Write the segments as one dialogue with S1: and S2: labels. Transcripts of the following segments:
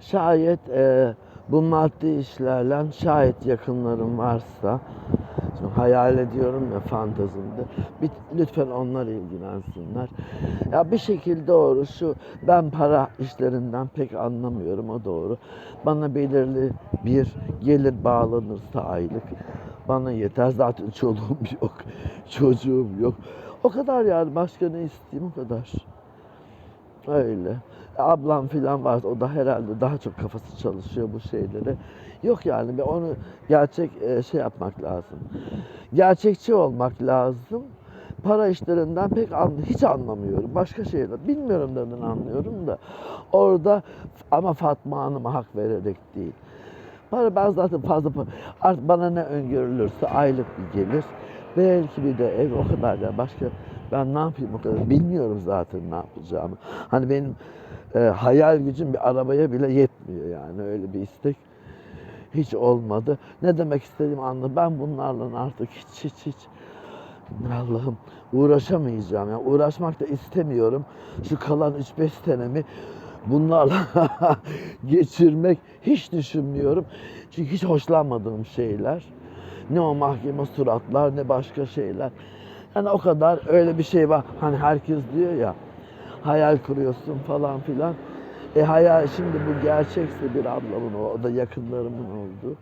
S1: Şayet e, bu maddi işlerle şayet yakınlarım varsa hayal ediyorum ya fantazimde bir, lütfen onlar ilgilensinler. Ya bir şekilde doğru şu ben para işlerinden pek anlamıyorum o doğru. Bana belirli bir gelir bağlanırsa aylık bana yeter zaten çoluğum yok çocuğum yok. O kadar yani başka ne isteyeyim o kadar. Öyle. Ablam filan var. O da herhalde daha çok kafası çalışıyor bu şeylere. Yok yani onu gerçek e, şey yapmak lazım. Gerçekçi olmak lazım. Para işlerinden pek an, hiç anlamıyorum. Başka şeyler bilmiyorum neden anlıyorum da. Orada ama Fatma Hanım'a hak vererek değil. Para ben zaten fazla artık bana ne öngörülürse aylık bir gelir. Belki bir de ev o kadar ya başka ben ne yapayım o kadar bilmiyorum zaten ne yapacağımı. Hani benim e, hayal gücüm bir arabaya bile yetmiyor yani öyle bir istek hiç olmadı. Ne demek istediğimi anladım. Ben bunlarla artık hiç hiç hiç Allah'ım uğraşamayacağım. Yani uğraşmak da istemiyorum. Şu kalan 3-5 senemi bunlarla geçirmek hiç düşünmüyorum. Çünkü hiç hoşlanmadığım şeyler. Ne o mahkeme suratlar ne başka şeyler. Yani o kadar öyle bir şey var. Hani herkes diyor ya hayal kuruyorsun falan filan. E hayal şimdi bu gerçekse bir ablamın o, da yakınlarımın oldu.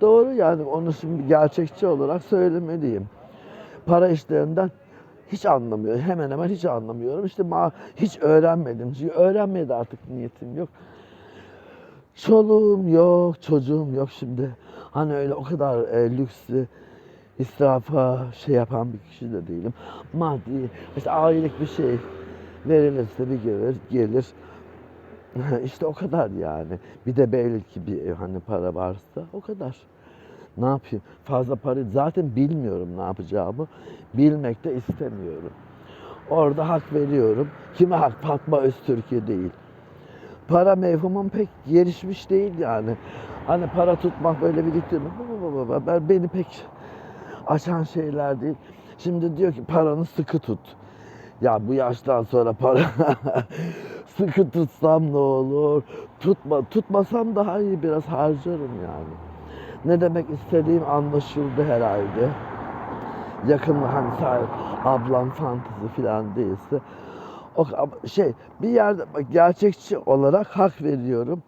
S1: Doğru yani onu şimdi gerçekçi olarak söylemeliyim. Para işlerinden hiç anlamıyorum. Hemen hemen hiç anlamıyorum. İşte ma hiç öğrenmedim. Çünkü öğrenmeye de artık niyetim yok. Çoluğum yok, çocuğum yok şimdi. Hani öyle o kadar e, lüksü israfa şey yapan bir kişi de değilim. Maddi, işte aylık bir şey verilirse bir gelir, gelir. işte o kadar yani. Bir de belki bir hani para varsa o kadar. Ne yapayım? Fazla para zaten bilmiyorum ne yapacağımı. Bilmek de istemiyorum. Orada hak veriyorum. Kime hak? Fatma Öztürk'e değil. Para mevhumum pek gelişmiş değil yani. Hani para tutmak böyle biriktirmek ben beni pek açan şeyler değil. Şimdi diyor ki paranı sıkı tut. Ya bu yaştan sonra para sıkı tutsam ne olur? Tutma, tutmasam daha iyi biraz harcarım yani. Ne demek istediğim anlaşıldı herhalde. Yakın hani sahip ablam fantezi falan değilse. O şey bir yerde bak, gerçekçi olarak hak veriyorum.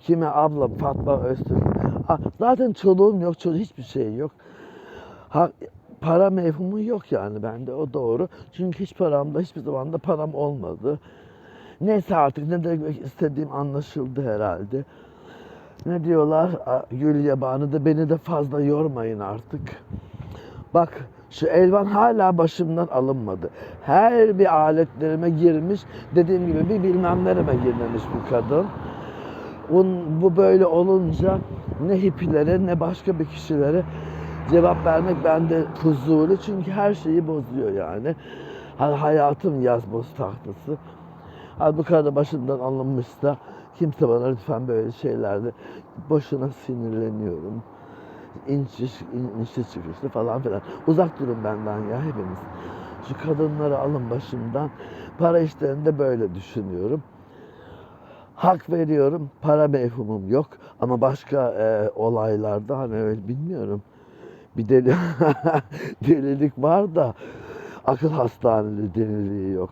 S1: Kime ablam Fatma Öztürk. Zaten çoluğum yok, çocuğum hiçbir şey yok. Ha, para mevhumu yok yani bende o doğru. Çünkü hiç paramda hiçbir zaman da param olmadı. Neyse artık ne demek istediğim anlaşıldı herhalde. Ne diyorlar? Gül yabanı da beni de fazla yormayın artık. Bak şu elvan hala başımdan alınmadı. Her bir aletlerime girmiş. Dediğim gibi bir bilmem nereme girmemiş bu kadın. Bu böyle olunca ne hippilere ne başka bir kişilere cevap vermek bende fuzuli. Çünkü her şeyi bozuyor yani. Hayatım yaz boz tahtası. Hadi bu kadar başımdan alınmışsa kimse bana lütfen böyle şeylerde boşuna sinirleniyorum. İnçiş, inişli çıkışlı falan filan. Uzak durun benden ya hepiniz. Şu kadınları alın başımdan. Para işlerinde böyle düşünüyorum. Hak veriyorum. Para mevhumum yok. Ama başka e, olaylarda hani öyle bilmiyorum. Bir deli, delilik var da akıl hastaneli deliliği yok.